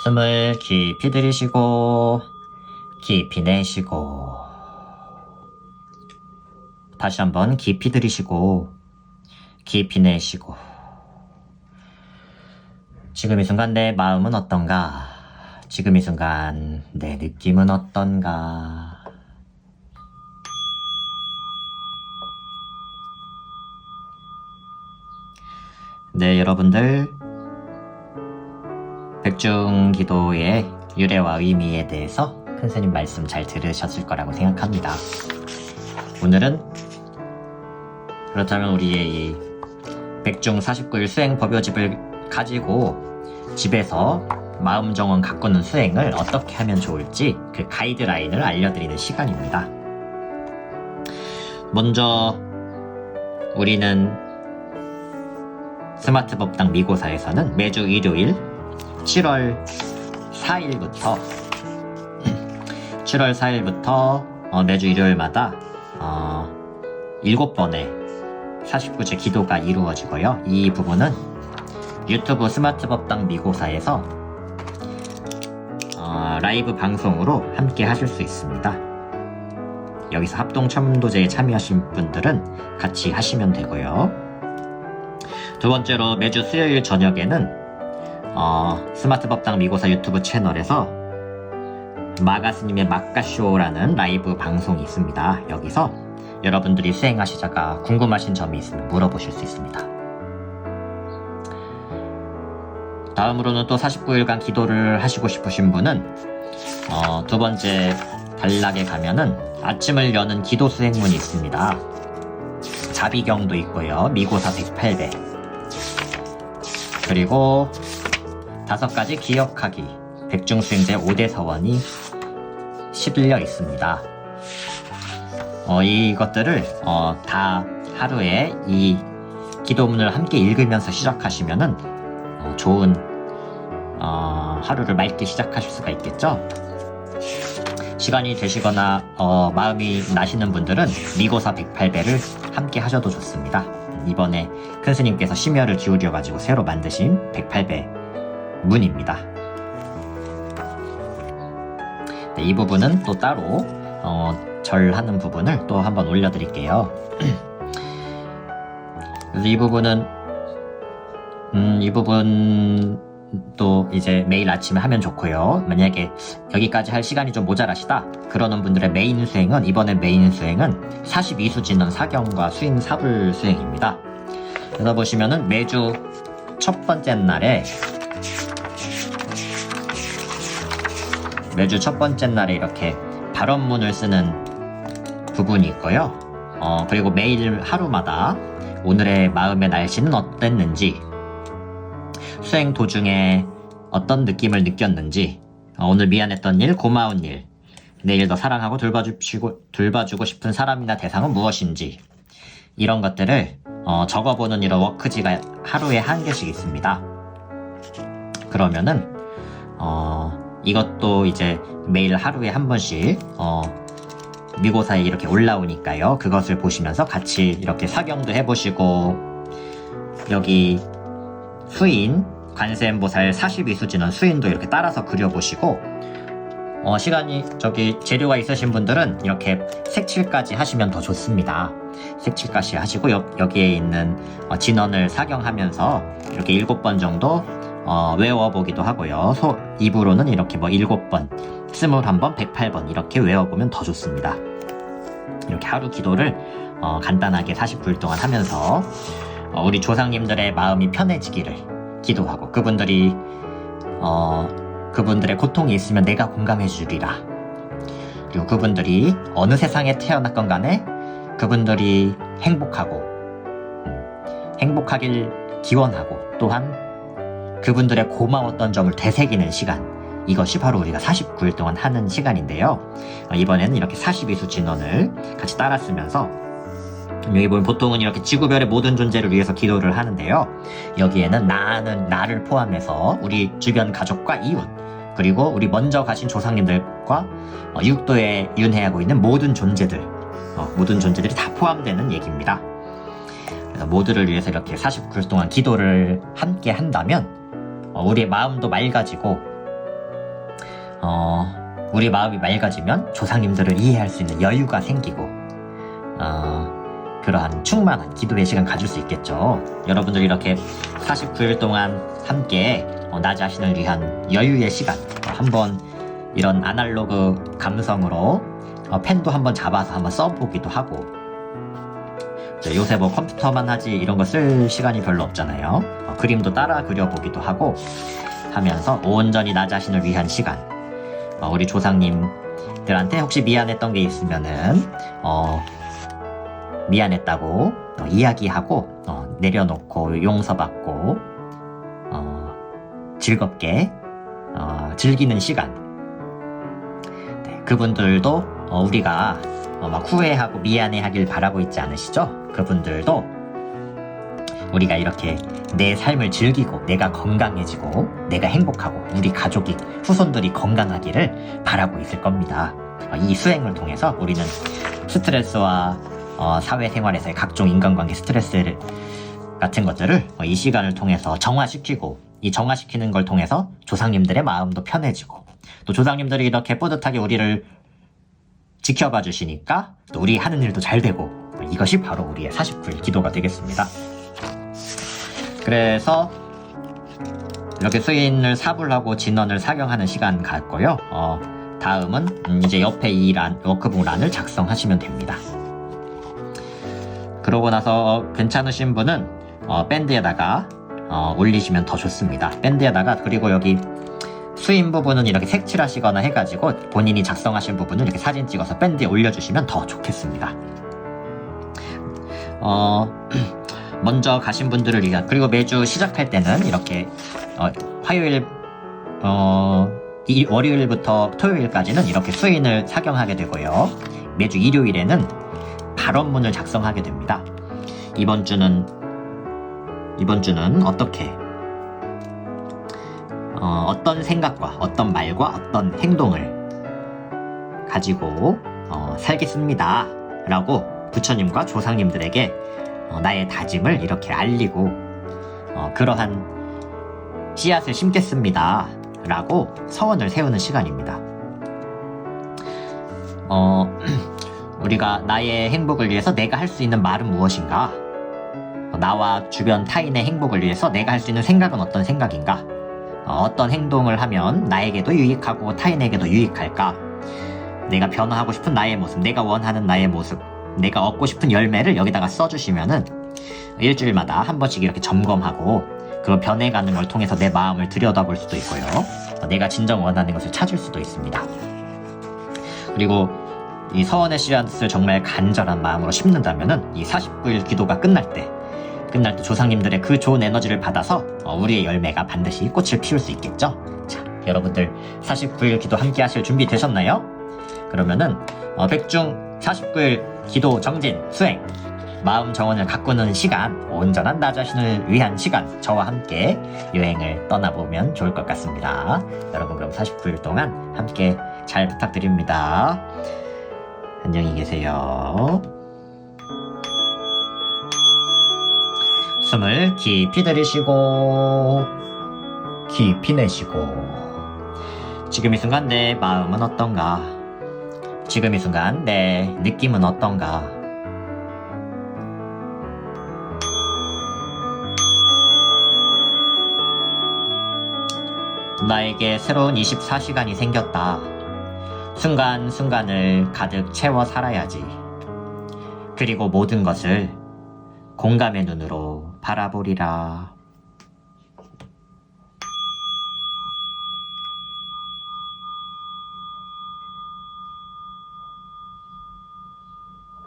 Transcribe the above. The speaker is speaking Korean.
숨을 깊이 들이쉬고 깊이 내쉬고 다시 한번 깊이 들이쉬고 깊이 내쉬고 지금 이 순간 내 마음은 어떤가? 지금 이 순간 내 느낌은 어떤가? 네, 여러분들. 백중 기도의 유래와 의미에 대해서 큰 스님 말씀 잘 들으셨을 거라고 생각합니다. 오늘은 그렇다면 우리의 이 백중 49일 수행 법요집을 가지고 집에서 마음 정원 가꾸는 수행을 어떻게 하면 좋을지 그 가이드라인을 알려드리는 시간입니다. 먼저 우리는 스마트 법당 미고사에서는 매주 일요일 7월 4일부터 7월 4일부터 어, 매주 일요일마다 어, 7번의 49제 기도가 이루어지고요. 이 부분은 유튜브 스마트 법당 미고사에서 어, 라이브 방송으로 함께 하실 수 있습니다. 여기서 합동 첨도제에 참여하신 분들은 같이 하시면 되고요. 두 번째로 매주 수요일 저녁에는 어, 스마트 법당 미고사 유튜브 채널에서 마가스님의 마카쇼라는 라이브 방송이 있습니다. 여기서 여러분들이 수행하시다가 궁금하신 점이 있으면 물어보실 수 있습니다. 다음으로는 또 49일간 기도를 하시고 싶으신 분은 어, 두 번째 단락에 가면은 아침을 여는 기도 수행문이 있습니다. 자비경도 있고요. 미고사 108배. 그리고 다섯 가지 기억하기. 백중수행제 5대 서원이 실려 있습니다. 어, 이것들을 어, 다 하루에 이 기도문을 함께 읽으면서 시작하시면은 어, 좋은 어, 하루를 맑게 시작하실 수가 있겠죠. 시간이 되시거나 어, 마음이 나시는 분들은 미고사 108배를 함께 하셔도 좋습니다. 이번에 큰 스님께서 심혈을 기울여 가지고 새로 만드신 108배 문입니다. 네, 이 부분은 또 따로 어, 절하는 부분을 또 한번 올려드릴게요. 그래서 이 부분은 음, 이 부분도 이제 매일 아침에 하면 좋고요. 만약에 여기까지 할 시간이 좀 모자라시다. 그러는 분들의 메인 수행은 이번에 메인 수행은 42수 진원 사경과 수인 사불 수행입니다. 그래서 보시면은 매주 첫 번째 날에 매주 첫 번째 날에 이렇게 발언문을 쓰는 부분이 있고요. 어, 그리고 매일 하루마다 오늘의 마음의 날씨는 어땠는지, 수행 도중에 어떤 느낌을 느꼈는지, 어, 오늘 미안했던 일, 고마운 일, 내일 더 사랑하고 돌봐주시고, 돌봐주고 싶은 사람이나 대상은 무엇인지, 이런 것들을 어, 적어보는 이런 워크지가 하루에 한 개씩 있습니다. 그러면은, 어, 이것도 이제 매일 하루에 한 번씩, 어, 미고사에 이렇게 올라오니까요. 그것을 보시면서 같이 이렇게 사경도 해보시고, 여기 수인, 관세음보살 42수진원 수인도 이렇게 따라서 그려보시고, 어, 시간이 저기 재료가 있으신 분들은 이렇게 색칠까지 하시면 더 좋습니다. 색칠까지 하시고 여, 여기에 있는 어, 진원을 사경하면서 이렇게 일곱 번 정도 어, 외워보기도 하고요. 소, 입으로는 이렇게 뭐 일곱 번, 스물한 번, 백팔 번 이렇게 외워보면 더 좋습니다. 이렇게 하루 기도를 어, 간단하게 49일 동안 하면서 어, 우리 조상님들의 마음이 편해지기를 기도하고 그분들이 어, 그분들의 고통이 있으면 내가 공감해 주리라. 그리고 그분들이 어느 세상에 태어났건 간에 그분들이 행복하고 음, 행복하길 기원하고 또한 그분들의 고마웠던 점을 되새기는 시간 이것이 바로 우리가 49일 동안 하는 시간인데요. 어, 이번에는 이렇게 42수 진원을 같이 따라 쓰면서 여기 보면 보통은 이렇게 지구별의 모든 존재를 위해서 기도를 하는데요. 여기에는 나는 나를 포함해서 우리 주변 가족과 이웃 그리고 우리 먼저 가신 조상님들과 어, 육도에 윤회하고 있는 모든 존재들 어, 모든 존재들이 다 포함되는 얘기입니다. 모두를 위해서 이렇게 49일 동안 기도를 함께 한다면 어, 우리의 마음도 맑아지고 어, 우리 마음이 맑아지면 조상님들을 이해할 수 있는 여유가 생기고, 어, 그러한 충만한 기도의 시간 가질 수 있겠죠. 여러분들 이렇게 49일 동안 함께 어, 나 자신을 위한 여유의 시간 어, 한번 이런 아날로그 감성으로 어, 펜도 한번 잡아서 한번 써보기도 하고 요새 뭐 컴퓨터만 하지 이런 거 쓸 시간이 별로 없잖아요. 어, 그림도 따라 그려보기도 하고 하면서 온전히 나 자신을 위한 시간. 어, 우리 조상님들한테 혹시 미안했던 게 있으면은 어, 미안했다고 어, 이야기하고 어, 내려놓고 용서받고 어, 즐겁게 어, 즐기는 시간. 네, 그분들도 어, 우리가 어, 막 후회하고 미안해하길 바라고 있지 않으시죠? 그분들도 우리가 이렇게 내 삶을 즐기고 내가 건강해지고 내가 행복하고 우리 가족이 후손들이 건강하기를 바라고 있을 겁니다. 어, 이 수행을 통해서 우리는 스트레스와 어, 사회생활에서의 각종 인간관계 스트레스 같은 것들을 어, 이 시간을 통해서 정화시키고 이 정화시키는 걸 통해서 조상님들의 마음도 편해지고 또 조상님들이 이렇게 뿌듯하게 우리를 지켜봐 주시니까 또 우리 하는 일도 잘 되고 이것이 바로 우리의 49일 기도가 되겠습니다. 그래서 이렇게 수인을 사불하고 진원을 사경하는 시간 갖고요. 어, 다음은 음, 이제 옆에 이 란, 워크북 란을 작성하시면 됩니다. 그러고 나서 괜찮으신 분은 어, 밴드에다가 어, 올리시면 더 좋습니다. 밴드에다가 그리고 여기 수인 부분은 이렇게 색칠하시거나 해가지고 본인이 작성하신 부분을 이렇게 사진 찍어서 밴드에 올려주시면 더 좋겠습니다. 어, 먼저 가신 분들을 위한 그리고 매주 시작할 때는 이렇게 어, 화요일 어, 이 월요일부터 토요일까지는 이렇게 수인을 사경하게 되고요. 매주 일요일에는 발언문을 작성하게 됩니다. 이번 주는 이번 주는 어떻게 어, 떤 생각과 어떤 말과 어떤 행동을 가지고 어, 살겠습니다. 라고 부처님과 조상님들에게 어, 나의 다짐을 이렇게 알리고 어, 그러한 씨앗을 심겠습니다. 라고 서원을 세우는 시간입니다. 어, 우리가 나의 행복을 위해서 내가 할 수 있는 말은 무엇인가? 어, 나와 주변 타인의 행복을 위해서 내가 할 수 있는 생각은 어떤 생각인가? 어, 떤 행동을 하면 나에게도 유익하고 타인에게도 유익할까? 내가 변화하고 싶은 나의 모습, 내가 원하는 나의 모습, 내가 얻고 싶은 열매를 여기다가 써주시면은 일주일마다 한 번씩 이렇게 점검하고 그 변해가는 걸 통해서 내 마음을 들여다볼 수도 있고요. 어, 내가 진정 원하는 것을 찾을 수도 있습니다. 그리고 이 서원의 씨앗을 정말 간절한 마음으로 심는다면은 이 49일 기도가 끝날 때 끝날 때 조상님들의 그 좋은 에너지를 받아서 어, 우리의 열매가 반드시 꽃을 피울 수 있겠죠. 자, 여러분들 49일 기도 함께 하실 준비 되셨나요? 그러면은 어, 백중 49일 기도 정진 수행 마음 정원을 가꾸는 시간 온전한 나 자신을 위한 시간 저와 함께 여행을 떠나보면 좋을 것 같습니다. 여러분 그럼 49일 동안 함께 잘 부탁드립니다. 안녕히 계세요. 숨을 깊이 들이쉬고 깊이 내쉬고 지금 이 순간 내 마음은 어떤가? 지금 이 순간 내 느낌은 어떤가? 나에게 새로운 24시간이 생겼다. 순간순간을 가득 채워 살아야지. 그리고 모든 것을 공감의 눈으로 바라보리라.